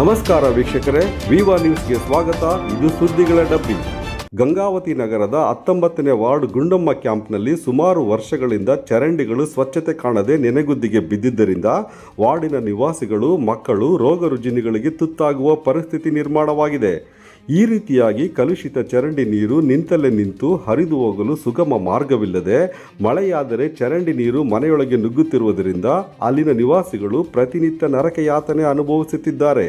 ನಮಸ್ಕಾರ ವೀಕ್ಷಕರೇ, ವಿವಾ ನ್ಯೂಸ್ಗೆ ಸ್ವಾಗತ. ಇದು ಸುದ್ದಿಗಳ ಡಬ್ಬಿ. ಗಂಗಾವತಿ ನಗರದ ಹತ್ತೊಂಬತ್ತನೇ ವಾರ್ಡ್ ಗುಂಡಮ್ಮ ಕ್ಯಾಂಪ್ನಲ್ಲಿ ಸುಮಾರು ವರ್ಷಗಳಿಂದ ಚರಂಡಿಗಳು ಸ್ವಚ್ಛತೆ ಕಾಣದೆ ನೆನೆಗುದ್ದಿಗೆ ಬಿದ್ದಿದ್ದರಿಂದ ವಾರ್ಡಿನ ನಿವಾಸಿಗಳು, ಮಕ್ಕಳು ರೋಗ ರುಜಿನಗಳಿಗೆ ತುತ್ತಾಗುವ ಪರಿಸ್ಥಿತಿ ನಿರ್ಮಾಣವಾಗಿದೆ. ಈ ರೀತಿಯಾಗಿ ಕಲುಷಿತ ಚರಂಡಿ ನೀರು ನಿಂತಲ್ಲೇ ನಿಂತು ಹರಿದು ಹೋಗಲು ಸುಗಮ ಮಾರ್ಗವಿಲ್ಲದೆ ಮಳೆಯಾದರೆ ಚರಂಡಿ ನೀರು ಮನೆಯೊಳಗೆ ನುಗ್ಗುತ್ತಿರುವುದರಿಂದ ಅಲ್ಲಿನ ನಿವಾಸಿಗಳು ಪ್ರತಿನಿತ್ಯ ನರಕಯಾತನೆ ಅನುಭವಿಸುತ್ತಿದ್ದಾರೆ.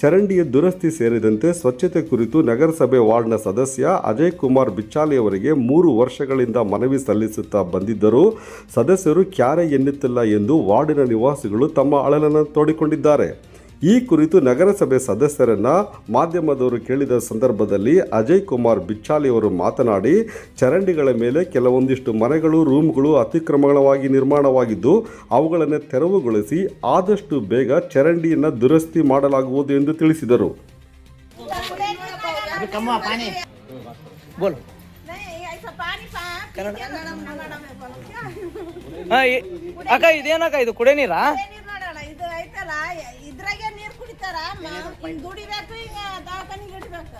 ಚರಂಡಿಯ ದುರಸ್ತಿ ಸೇರಿದಂತೆ ಸ್ವಚ್ಛತೆ ಕುರಿತು ನಗರಸಭೆ ವಾರ್ಡ್ನ ಸದಸ್ಯ ಅಜಯ್ ಕುಮಾರ್ ಬಿಚ್ಚಾಲೆಯವರಿಗೆ ಮೂರು ವರ್ಷಗಳಿಂದ ಮನವಿ ಸಲ್ಲಿಸುತ್ತಾ ಬಂದಿದ್ದರೂ ಸದಸ್ಯರು ಕ್ಯಾರೆ ಎನ್ನುತ್ತಿಲ್ಲ ಎಂದು ವಾರ್ಡಿನ ನಿವಾಸಿಗಳು ತಮ್ಮ ಅಳಲನ್ನು ತೋಡಿಕೊಂಡಿದ್ದಾರೆ. ಈ ಕುರಿತು ನಗರಸಭೆ ಸದಸ್ಯರನ್ನ ಮಾಧ್ಯಮದವರು ಕೇಳಿದ ಸಂದರ್ಭದಲ್ಲಿ ಅಜಯ್ ಕುಮಾರ್ ಬಿಚ್ಚಾಲಿ ಅವರು ಮಾತನಾಡಿ ಚರಂಡಿಗಳ ಮೇಲೆ ಕೆಲವೊಂದಿಷ್ಟು ಮನೆಗಳು ರೂಮ್ಗಳು ಅತಿಕ್ರಮಣವಾಗಿ ನಿರ್ಮಾಣವಾಗಿದ್ದು ಅವುಗಳನ್ನು ತೆರವುಗೊಳಿಸಿ ಆದಷ್ಟು ಬೇಗ ಚರಂಡಿಯನ್ನು ದುರಸ್ತಿ ಮಾಡಲಾಗುವುದು ಎಂದು ತಿಳಿಸಿದರು. ಅಕ್ಕ ಇದೇನಕ್ಕ ಇದು ಕುಡಿಯ ನೀರಾ? ಇದ್ರಾಗೆ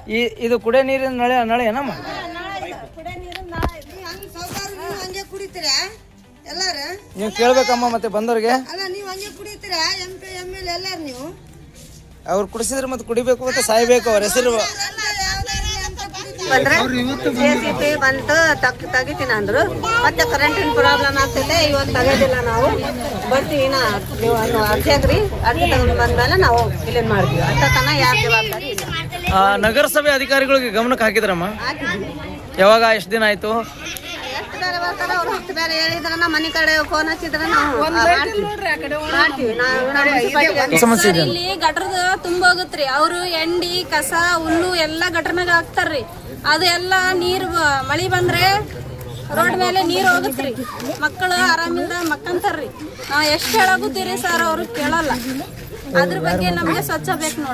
ಈ ಇದು ಕುಡಿಯ ನೀರಿನ ನಳೆ ನಳೆ ಏನಮ್ಮ? ನೀವು ಹಂಗೆ ಕುಡಿತೀರಾ ಎಲ್ಲಾರ? ನೀವು ಕೇಳ್ಬೇಕಮ್ಮ ಮತ್ತೆ ಬಂದವ್ರಿಗೆ. ಅಲ್ಲ ನೀವು ಹಂಗೆ ಕುಡಿತೀರಾ ಎಂ ಪಿ ಎಂ ಎಲ್ ಎಲ್ಲಾರು ನೀವು? ಅವ್ರು ಕುಡಿಸಿದ್ರೆ ಮತ್ತೆ ಕುಡಿಬೇಕು ಮತ್ತೆ ಸಾಯ್ಬೇಕು ಅವ್ರ ಹೆಸರು ಬಂದ್ರೆ ಜೆಸಿಪಿ ಬಂತು ತಗ್ ತೆಗಿತೀನಿ ಅಂದ್ರು. ಮತ್ತೆ ಕರೆಂಟಿನ ಪ್ರಾಬ್ಲಮ್ ಆಗ್ತೈತೆ ಇವತ್ತು ತಗೋದಿಲ್ಲ ನಾವು. ಬರ್ತೀವಿ ನಾ ನೀವು ಅರ್ಜಿ ಹಾಕ್ರಿ ಅರ್ಜಿ ತಗೊಂಡು ಬಂದ್ಮೇಲೆ ನಾವು ಕ್ಲೀನ್ ಮಾಡ್ತೀವಿ. ಅಂತ ತನ ಯಾರು ಜವಾಬ್ದಾರಿ ಇಲ್ಲ. ನಗರಸಭೆ ಅಧಿಕಾರಿಗಳಿಗೆ ಗಮನಕ್ಕೆ ಹಾಕಿದ್ರಮ್ಮ? ಯಾವಾಗ ಎಷ್ಟು ದಿನ ಆಯ್ತು? ಬರ್ತಾರ ಅವ್ರು ಹತ್ತು ಬೇರೆ ಹೇಳಿದ್ರ ಮನೆ ಕಡೆ ಫೋನ್ ಹಚ್ಚಿದ್ರೆ ನಾವು ಆ, ಮಾಡ್ತೀವಿ. ಮಾಡ್ತೀವಿ. ನಾವು ಸಮಸ್ಯೆ ಇದೆ. ಇಲ್ಲಿ ಗಟ್ರದ ತುಂಬ ಹೋಗತ್ರಿ ಅವರು ಎಂಡಿ ಕಸ ಹುಲ್ಲು ಎಲ್ಲ ಗಟ್ರನಾಗ ಹಾಕ್ತಾರ್ರಿ ಅದು ಎಲ್ಲ ನೀರು ಮಳಿ ಬಂದ್ರೆ ರೋಡ್ ಮೇಲೆ ನೀರು ಹೋಗುತ್ತರಿ ಮಕ್ಕಳು ಆರಾಮಿಂದ ಮಕ್ಕಂತಾರ್ರಿ ನಾವು ಎಷ್ಟು ಹೇಳಾಗುತ್ತೀರಿ ಸರ್ ಅವ್ರು ಕೇಳಲ್ಲ. ಅದ್ರ ಬಗ್ಗೆ ನಮಗೆ ಸ್ವಚ್ಛ ಬೇಕು ನೋಡ್ರಿ.